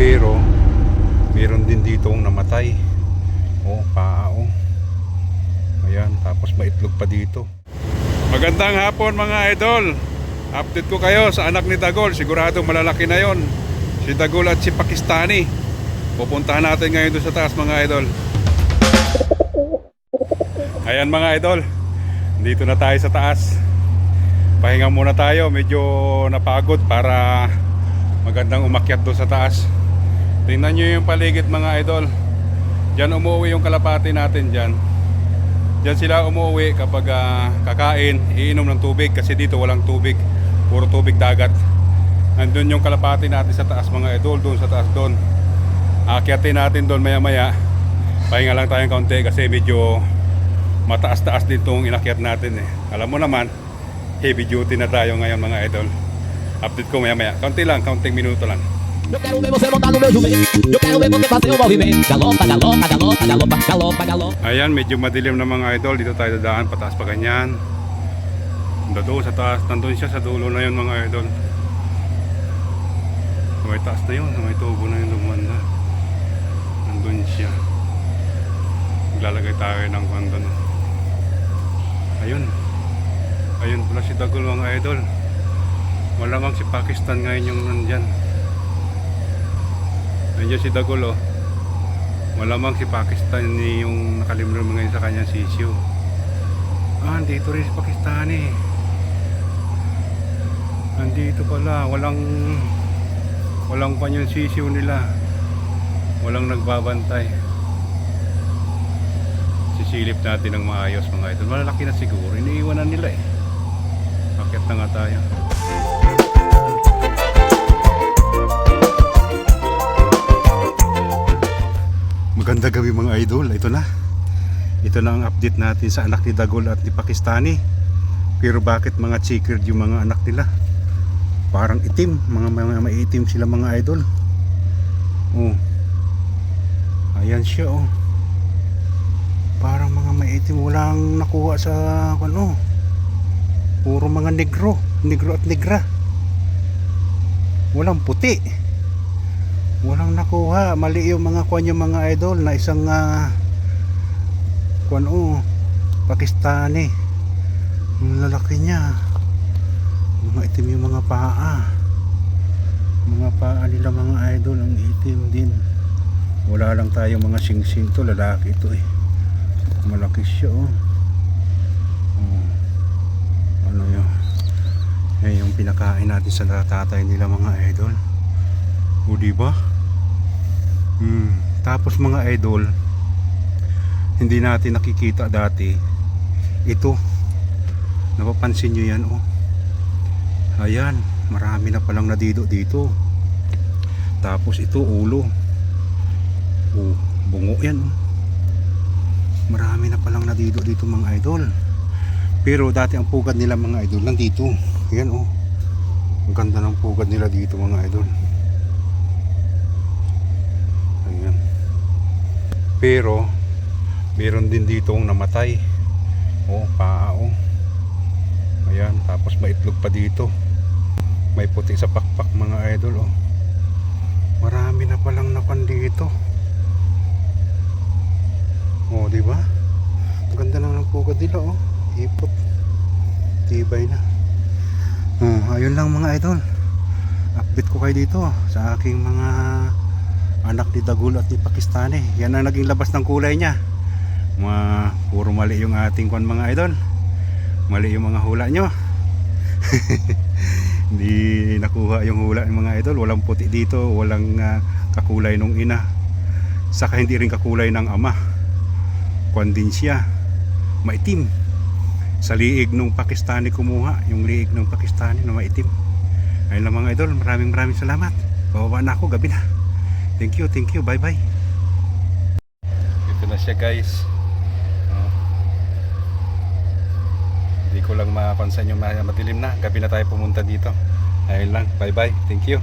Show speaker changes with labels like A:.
A: Pero, meron din ditong namatay. Oh, paa oh. Ayan, tapos maitlog pa dito. Magandang hapon mga idol. Update ko kayo sa anak ni Dagol. Sigurado malalaki na yon. Si Dagol at si Pakistani. Pupuntahan natin ngayon doon sa taas mga idol. Ayan mga idol. Dito na tayo sa taas. Pahinga muna tayo. Medyo napagod para magandang umakyat doon sa taas. Tingnan nyo yung paligid mga idol. Diyan umuwi yung kalapati natin dyan. Diyan sila umuwi kapag ah, kakain, iinom ng tubig kasi dito walang tubig. Puro tubig dagat. Nandun yung kalapati natin sa taas mga idol, doon sa taas doon. Akyatin natin doon maya maya. Pahinga lang tayong kaunti kasi medyo mataas-taas din itong inakyat natin eh. Alam mo naman, heavy duty na tayo ngayon mga idol. Update ko maya maya. Kaunti lang, kaunting minuto lang.
B: Eu quero ver você montar no meu jumento. Eu quero ver você fazer o movimento. Galopa, galopa, galopa, galopa, galopa, galopa.
A: Ayan, medyo madilim na mga idol. Dito tayo dadaan, pataas pa ganyan. Doon sa taas. Nandun siya sa dulo na yun mga idol. May taas na yun. May tubo na yun lumanda. Nandun siya. Maglalagay tayo ng kwanda no. Ayun. Ayun pala si Dagol mga idol. Malamang si Pakistan ngayon yung nandyan. Nandiyan si Dagol oh. Malamang si Pakistan yung nakalimron ngayon sa kanyang sisyo. Ah, dito rin si Pakistani. Nandito pala, walang walang pa yung sisyo nila. Walang nagbabantay. Sisilip natin ng maayos mga ito. Malalaki na siguro. Iniiwanan nila eh. Bakit na nga tayo? Maganda gabi mga idol. Ito na. Ito na ang update natin sa anak ni Dagol at ni Pakistani. Pero bakit mga checkered yung mga anak nila? Parang itim. Mga, mga maitim sila mga idol. Oh. Ayan siya oh. Parang mga maitim. Walang nakuha sa ano. Puro mga negro. Negro at negra. Walang puti walang nakuha. Mali yung mga kwan yung mga idol na isang uh, kwan o Pakistani. Yung lalaki niya. Mga itim yung mga paa. Mga paa nila mga idol ang itim din. Wala lang tayo mga sing-sing to lalaki ito eh. Malaki siya oh, oh. ano yun? Eh, yung pinakain natin sa tatay nila mga idol o diba? Hmm. Tapos mga idol, hindi natin nakikita dati. Ito. Napapansin nyo yan oh. Ayan, marami na palang nadido dito. Tapos ito ulo. Oh, bungo yan oh. Marami na palang nadido dito mga idol. Pero dati ang pugad nila mga idol nandito. Yan oh. Ang ganda ng pugad nila dito mga idol. Ayan. Pero meron din ditong namatay. Oh, paa oh. Ayan, tapos maitlog pa dito. May puti sa pakpak mga idol oh. Marami na palang napan dito. Oh, di ba? Ang ganda lang ng pugad nila oh. Ipot. Tibay na. Oh, ayun lang mga idol. Update ko kayo dito sa aking mga anak ni Dagul at ni Pakistani. Yan ang naging labas ng kulay niya. Mga puro mali yung ating kwan mga idol. Mali yung mga hula nyo. Hindi nakuha yung hula ng mga idol. Walang puti dito, walang ah, kakulay nung ina. Saka hindi rin kakulay ng ama. Kwan din siya. Maitim. Sa liig nung Pakistani kumuha, yung liig ng Pakistani na maitim. Ayun lang mga idol, maraming maraming salamat. Bababa na ako, gabi na. Thank you, thank you. Bye bye. Ito na siya guys. Hindi ko lang mapansin yung madilim na. Gabi na tayo pumunta dito. Ayun lang. Bye bye. Thank you.